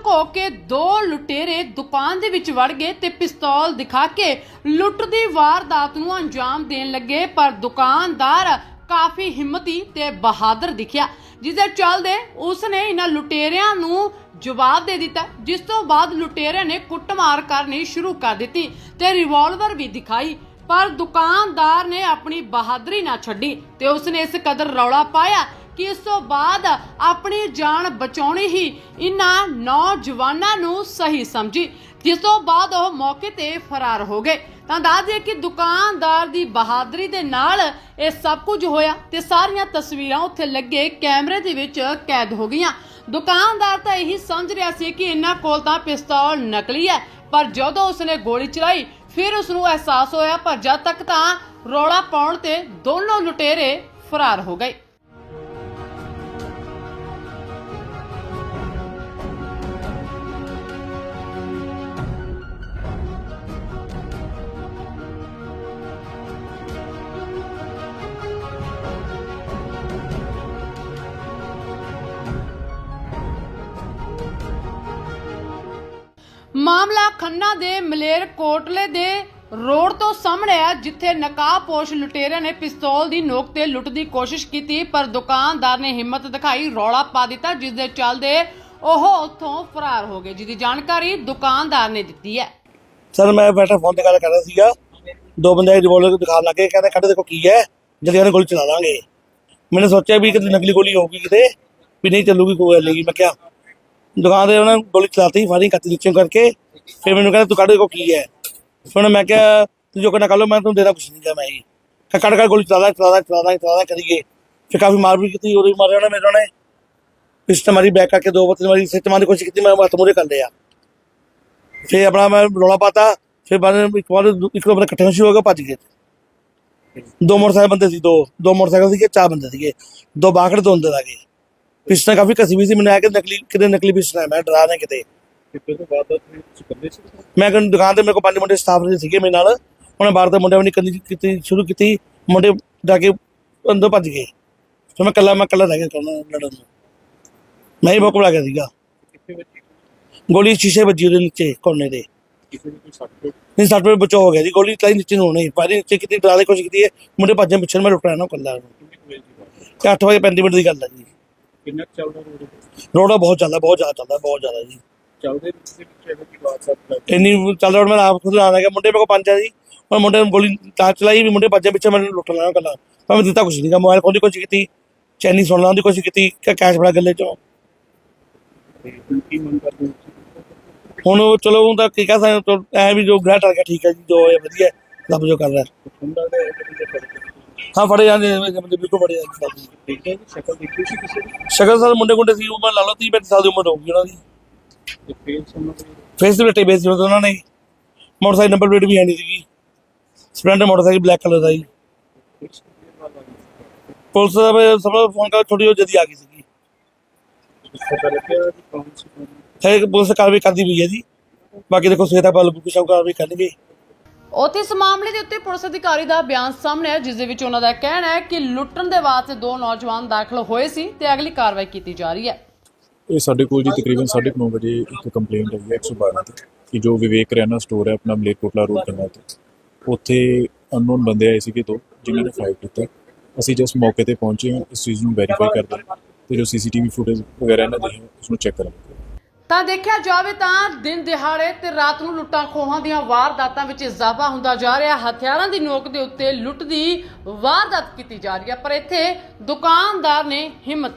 ਲੁਕੋ ਕੇ ਦੋ ਲੁਟੇਰੇ ਦੁਕਾਨ ਦੇ ਵਿੱਚ ਵੜ ਗਏ ਤੇ ਪਿਸਤੌਲ ਦਿਖਾ ਕੇ ਲੁੱਟ ਦੀ ਵਾਰਦਾਤ ਨੂੰ ਅੰਜਾਮ ਦੇਣ ਲੱਗੇ। ਪਰ ਦੁਕਾਨਦਾਰ ਕਾਫੀ ਹਿੰਮਤੀ ਤੇ ਬਹਾਦਰ ਦਿਖਿਆ। ਜਿਸ ਦੇ ਚੱਲਦੇ ਉਸਨੇ ਇਹਨਾਂ ਲੁਟੇਰਿਆਂ ਨੂੰ ਜਵਾਬ ਦੇ ਦਿੱਤਾ। ਜਿਸ ਤੋਂ ਬਾਅਦ ਲੁਟੇਰਿਆਂ ਨੇ ਕੁੱਟਮਾਰ ਕਰਨੀ ਸ਼ੁਰੂ ਕਰ ਦਿੱਤੀ ਤੇ ਰਿਵਾਲਵਰ ਵੀ ਦਿਖਾਈ। ਪਰ ਦੁਕਾਨਦਾਰ ਨੇ ਆਪਣੀ ਬਹਾਦਰੀ ਨਾ ਛੱਡੀ ਤੇ ਉਸਨੇ ਇਸ ਕਦਰ ਰੌਲਾ ਪਾਇਆ। ਕਿ ਇਸ ਤੋਂ ਬਾਅਦ ਆਪਣੀ ਜਾਨ ਬਚਾਉਣੀ ਹੀ ਇਹਨਾਂ ਨੌਜਵਾਨਾਂ ਨੂੰ ਸਹੀ ਸਮਝੀ। ਜਿਸ ਤੋਂ ਬਾਅਦ ਉਹ ਮੌਕੇ ਤੇ ਫਰਾਰ ਹੋ ਗਏ। ਤਾਂ ਦੱਸ ਦਈਏ ਕਿ ਦੁਕਾਨਦਾਰ ਦੀ ਬਹਾਦਰੀ ਦੇ ਨਾਲ ਇਹ ਸਭ ਕੁਝ ਹੋਇਆ ਤੇ ਸਾਰੀਆਂ ਤਸਵੀਰਾਂ ਉੱਥੇ ਲੱਗੇ ਕੈਮਰੇ ਦੇ ਵਿੱਚ ਕੈਦ ਹੋ ਗਈਆਂ। ਦੁਕਾਨਦਾਰ ਤਾਂ ਇਹੀ ਸਮਝ ਰਿਹਾ ਸੀ ਕਿ ਇਹਨਾਂ ਕੋਲ ਤਾਂ ਪਿਸਤੌਲ ਨਕਲੀ ਹੈ, ਪਰ ਜਦੋਂ ਉਸਨੇ ਗੋਲੀ ਚਲਾਈ, ਫਿਰ ਉਸ ਨੂੰ ਅਹਿਸਾਸ ਹੋਇਆ, ਪਰ ਜਦ ਤੱਕ ਤਾਂ ਰੌਲਾ ਪਾਉਣ ਤੇ ਦੋਨੋਂ ਲੁਟੇਰੇ ਫਰਾਰ ਹੋ ਗਏ। ਮਾਮਲਾ ਖੰਨਾ ਦੇ ਮਲੇਰ ਕੋਟਲੇ ਦੇ ਰੋਡ ਤੋਂ ਸਾਹਮਣੇ ਆ, ਜਿੱਥੇ ਨਕਾਬਪੋਸ਼ ਲੁਟੇਰਿਆਂ ਨੇ ਪਿਸਤੌਲ ਦੀ ਨੋਕ ਤੇ ਲੁੱਟ ਦੀ ਕੋਸ਼ਿਸ਼ ਕੀਤੀ, ਪਰ ਦੁਕਾਨਦਾਰ ਨੇ ਹਿੰਮਤ ਦਿਖਾਈ, ਰੌਲਾ ਪਾ ਦਿੱਤਾ, ਜਿਸ ਦੇ ਚੱਲਦੇ ਉਹ ਉੱਥੋਂ ਫਰਾਰ ਹੋ ਗਏ। ਜਿਹਦੀ ਜਾਣਕਾਰੀ ਦੁਕਾਨਦਾਰ ਨੇ ਦਿੱਤੀ ਹੈ। ਸਰ, ਮੈਂ ਬੈਠਾ ਫੋਨ ਤੇ ਗੱਲ ਕਰ ਰਿਹਾ ਸੀਗਾ। ਦੋ ਬੰਦੇ ਰਿਵੋਲਵਰ ਦਿਖਾਉਣ ਲੱਗੇ, ਕਹਿੰਦੇ ਕੱਢ ਦੇਖੋ ਕੀ ਹੈ, ਜਲਦੀ ਉਹਨੇ ਗੋਲੀ ਚਲਾ ਦਾਂਗੇ। ਮੈंने ਸੋਚਿਆ ਵੀ ਕਿਤੇ ਨਕਲੀ ਗੋਲੀ ਹੋਊਗੀ ਕਿਤੇ, ਵੀ ਨਹੀਂ ਚੱਲੂਗੀ ਕੋਈ ਗੱਲ ਨਹੀਂ। ਮੈਂ ਕਿਹਾ ਦੁਕਾਨ ਦੇ ਉਹਨਾਂ ਨੇ ਗੋਲੀ ਚਲਾਤੀ ਫਾਇਰਿੰਗ ਕਰਤੀ ਨੀਚੇ ਕਰਕੇ। ਫਿਰ ਮੈਨੂੰ ਕਹਿੰਦਾ, ਤੂੰ ਕੱਢ ਦੇਖੋ ਕੀ ਹੈ? ਫਿਰ ਮੈਂ ਕਿਹਾ, ਤੂੰ ਜੋ ਕਰਨਾ ਕਰ ਲਓ, ਮੈਂ ਤੁਹਾਨੂੰ ਦੇਣਾ ਕੁਛ ਨਹੀਂ ਕਿਹਾ ਮੈਂ ਹੀ। ਕੱਢ ਕੱਢ ਗੋਲੀ ਚਲਾ ਚਲਾ ਚਲਾ ਚਲਾ ਕਰੀਏ। ਫਿਰ ਕਾਫੀ ਮਾਰ ਵੀ ਕੀਤੀ ਉਹਦੇ ਮਾਰਿਆ ਉਹਨੇ ਮੇਰੇ ਨੇ ਪਿਸਟ ਮਾਰੀ ਬੈਕ ਕਰਕੇ ਦੋ ਬਤਨ ਮਾਰੀ, ਸਿੱਟ ਮਾਰਨ ਦੀ ਕੋਸ਼ਿਸ਼ ਕੀਤੀ, ਮੈਂ ਹੱਥ ਮੂਰੇ ਕਰ ਲਿਆ। ਫਿਰ ਆਪਣਾ ਮੈਂ ਰੌਲਾ ਪਾਤਾ, ਫਿਰ ਬਾਅਦ ਇੱਕ ਵਾਰ, ਇੱਕ ਦੋ ਇਕੱਠੇ ਹੋਏ ਸ਼ੁਰੂ ਹੋ ਗਏ, ਭੱਜ ਗਏ। ਦੋ ਮੋਟਰਸਾਈਕਲ ਬੰਦੇ ਸੀ ਦੋ ਦੋ ਮੋਟਰਸਾਈਕਲ ਸੀਗੇ, ਚਾਰ ਬੰਦੇ ਸੀਗੇ। ਦੋ ਬਾਕੜ, ਦੋ ਅੰਦਰ ਆ ਗਏ। ਪਿਸਟਲ ਕਾਫੀ ਕਸੀ ਵੀ ਸੀ ਮੈਨੂੰ ਆਇਆ ਕਿ ਨਕਲੀ ਕਿਤੇ ਨਕਲੀ ਪਿਸਟਲ ਹੈ ਮੈਂ ਡਰਾ ਨਾ ਕਿਤੇ। ਕਿਤੇ ਤੋਂ ਬਾਅਦ ਤੁਸੀਂ ਕਰਦੇ ਸੀ? ਮੈਂ ਕਹਿੰਦਾ ਦੁਕਾਨ ਤੇ ਮੇਰੇ ਕੋਲ ਪੰਜ ਮੁੰਡੇ ਸਟਾਫ ਦੇ ਸੀਗੇ ਮੇਰੇ ਨਾਲ ਉਹਨੇ ਬਾਹਰ ਦੇ ਮੁੰਡਿਆਂ ਨੇ ਕੰਨੀ ਕੀਤੀ ਸ਼ੁਰੂ ਕੀਤੀ ਮੁੰਡੇ ਜਾ ਕੇ ਅੰਦਰ ਭੱਜ ਗਏ। ਫਿਰ ਮੈਂ ਕੱਲਾ ਮੈਂ ਕੱਲਾ ਰਹਿ ਗਿਆ ਕੋਲ ਲੜਨ ਨੂੰ। ਮੈਂ ਹੀ ਬੋਕਲਾ ਗਿਆ ਸੀਗਾ। ਗੋਲੀ ਸ਼ੀਸ਼ੇ ਵੱਜੀ ਉਹਦੇ ਨੀਚੇ ਕੋਨੇ ਦੇ ਨਹੀਂ ਸੱਟ ਪੇ ਬਚਾਅ ਹੋ ਗਿਆ ਜੀ ਗੋਲੀ ਤਾਂ ਨੀਚੇ ਨੂੰ ਹੋਣੀ। ਪਾਰੀ ਨੀਚੇ ਕਿਤੇ ਡਰਾਲੇ ਕੁਛ ਕੀਤੀ ਹੈ ਮੁੰਡੇ ਭੱਜੇ ਪਿੱਛੇ ਮੈਂ ਲੁੱਟ ਰਿਹਾ ਨਾ ਕੱਲਾ ਕਿੰਨੇ ਕੁ ਵਜੇ ਦੀ ਬਾਤ ਹੈ? ਤੇ 8 ਵਜੇ 35 ਮਿੰਟ ਦੀ ਗੱਲ ਹੈ ਜੀ। ਕਿੰਨਾ ਕੁ ਚੱਲਦਾ ਰੋਡ ਰੋੜਾ ਬਹੁਤ ਚੱਲਦਾ ਬਹੁਤ ਜ਼ਿਆਦਾ ਚੱਲਦਾ ਬਹੁਤ ਜ਼ਿਆਦਾ ਜੀ। ਚੱਲਦੇ ਵਿੱਚ ਦੇ ਵਿੱਚ ਇਹੋ ਲੱਗ ਇੰਨੀ ਚੱਲ ਰਿਹਾ ਹੁਣ ਮੈਂ ਆਪ ਖੁਦ ਆਂ ਗਿਆ। ਮੁੰਡੇ ਮੇਰੇ ਕੋਲ ਪੰਜ ਆ ਜੀ। ਉਹ ਮੁੰਡੇ ਨੇ ਗੋਲੀ ਤਾਂ ਚਲਾਈ ਵੀ ਮੁੰਡੇ ਭੱਜੇ ਪਿੱਛੇ ਮੈਨੂੰ ਲੁੱਟ ਲੈਣਾ ਕੱਲਾ ਪਰ ਮੈਂ ਦਿੱਤਾ ਕੁਛ ਨਹੀਂ ਗਾ। ਮੋਬਾਈਲ ਖੋਲ੍ਹਣ ਦੀ ਕੋਸ਼ਿਸ਼ ਕੀਤੀ ਚੈਨੀ ਸੁਣ ਦੀ ਕੋਸ਼ਿਸ਼ ਕੀਤੀ ਕਿ ਕੈਸ਼ ਬੜਾ ਗੱਲੇ ਚੋਂ। ਹੁਣ ਕੀ ਮੰਗ ਕਰਦੇ ਹੋ ਹੁਣ ਉਹ ਚਲੋ ਉਹ ਤਾਂ ਕੀ ਕਹਿ ਸਕਦੇ ਐ ਵੀ ਜੋ ਗ੍ਰਹਿ ਟਲ ਗਿਆ ਠੀਕ ਹੈ ਜੀ ਜੋ ਹੋਇਆ ਵਧੀਆ ਰੱਬ ਜੋ ਕਰ ਰਿਹਾ। ਹੈ ਇਹ ਹਾਂ ਫੜੇ ਜਾਂਦੇ ਬੰਦੇ ਬਿਲਕੁਲ ਫੜੇ ਜਾਂਦੇ। ਦੇਖਿਆ ਜੀ ਸ਼ਕਲ ਦੇਖੀ ਸੀ ਕਿਸੇ ਦੀ? ਸ਼ਕਲ ਸਾਲ ਮੁੰਡੇ ਗੁੰਡੇ ਸੀ ਉਮਰ ਲਾ ਲਓ 30 35 ਸਾਲ ਦੀ ਉਮਰ ਹੋਊਗੀ ਉਹਨਾਂ ਦੀ। ਤੇ ਫੇਸ ਦੇ ਫੇਸ ਦੇ ਉੱਤੇ ਬੇਸ ਜਦੋਂ ਉਹਨਾਂ ਨੇ। ਮੋਟਰਸਾਈਕਲ ਨੰਬਰ ਪਲੇਟ ਵੀ ਹੈ ਨਹੀਂ ਸੀਗੀ। ਸਪਲੈਂਡਰ ਮੋਟਰਸਾਈਕਲ ਬਲੈਕ ਕਲਰ ਦਾ ਜੀ। ਪੁਲਿਸ ਦਾ ਸਭ ਨੂੰ ਫੋਨ ਕਰ ਥੋੜੀ ਜਿਹੀ ਜਲਦੀ ਆ ਗਈ ਸੀਗੀ। ਹੈ ਪੁਲਿਸ ਕਾਰਵਾਈ ਕਰਦੀ ਪਈ ਹੈ ਜੀ। ਬਾਕੀ ਦੇਖੋ ਪਲ ਬੁੱਕ ਸ਼ਾਪ ਕਾਰਵਾਈ ਕਰਨਗੇ। ਉੱਥੇ ਇਸ ਮਾਮਲੇ ਦੇ ਉੱਤੇ ਪੁਲਿਸ ਅਧਿਕਾਰੀ ਦਾ ਬਿਆਨ ਸਾਹਮਣੇ ਆਇਆ, ਜਿਸ ਦੇ ਵਿੱਚ ਉਹਨਾਂ ਦਾ ਕਹਿਣਾ ਹੈ ਕਿ ਲੁੱਟਣ ਦੇ ਵਾਸਤੇ ਦੋ ਨੌਜਵਾਨ ਦਾਖਲ ਹੋਏ ਸੀ ਤੇ ਅਗਲੀ ਕਾਰਵਾਈ ਕੀਤੀ ਜਾ ਰਹੀ ਹੈ। ਇਹ ਸਾਡੇ ਕੋਲ ਜੀ ਤਕਰੀਬਨ 9:30 ਵਜੇ ਇੱਕ ਕੰਪਲੇਂਟ ਆਈ ਹੈ 112 ਤੇ, ਕਿ ਜੋ ਵਿਵੇਕ ਰਹਿਣਾ ਸਟੋਰ ਹੈ ਆਪਣਾ ਮਲੇਰਕੋਟਲਾ ਰੋਡ ਕੰਨਾ ਤੇ, ਉੱਥੇ ਅਨਨੋਨ ਬੰਦੇ ਆਏ ਸੀਗੇ ਦੋ, ਜਿਨ੍ਹਾਂ ਨੇ ਫਾਇਰ ਕੀਤਾ। ਅਸੀਂ ਜਸ ਮੌਕੇ ਤੇ ਪਹੁੰਚੇ ਹਾਂ, ਇਸ ਚੀਜ਼ ਨੂੰ ਵੈਰੀਫਾਈ ਕਰਦੇ ਹਾਂ ਤੇ ਜੋ ਸੀਸੀਟੀਵੀ ਫੁਟੇਜ ਵਗੈਰਾ ਇਹਨਾਂ ਦੀ ਉਸ ਨੂੰ ਚੈੱਕ ਕਰਾਂਗੇ। ਤਾਂ ਦੇਖਿਆ ਜਾਵੇ ਤਾਂ ਦਿਨ ਦਿਹਾੜੇ ਤੇ ਰਾਤ ਨੂੰ ਲੁੱਟਾਂ ਖੋਹਾਂ ਦੀਆਂ ਵਾਰਦਾਤਾਂ ਵਿੱਚ ਇਜ਼ਾਫਾ ਹੁੰਦਾ ਜਾ ਰਿਹਾ। ਹਥਿਆਰਾਂ ਦੀ ਨੋਕ ਦੇ ਉੱਤੇ ਲੁੱਟ ਦੀ ਵਾਰਦਾਤ ਕੀਤੀ ਜਾ ਰਹੀ ਹੈ, ਪਰ ਇੱਥੇ ਦੁਕਾਨਦਾਰ ਨੇ ਹਿੰਮਤ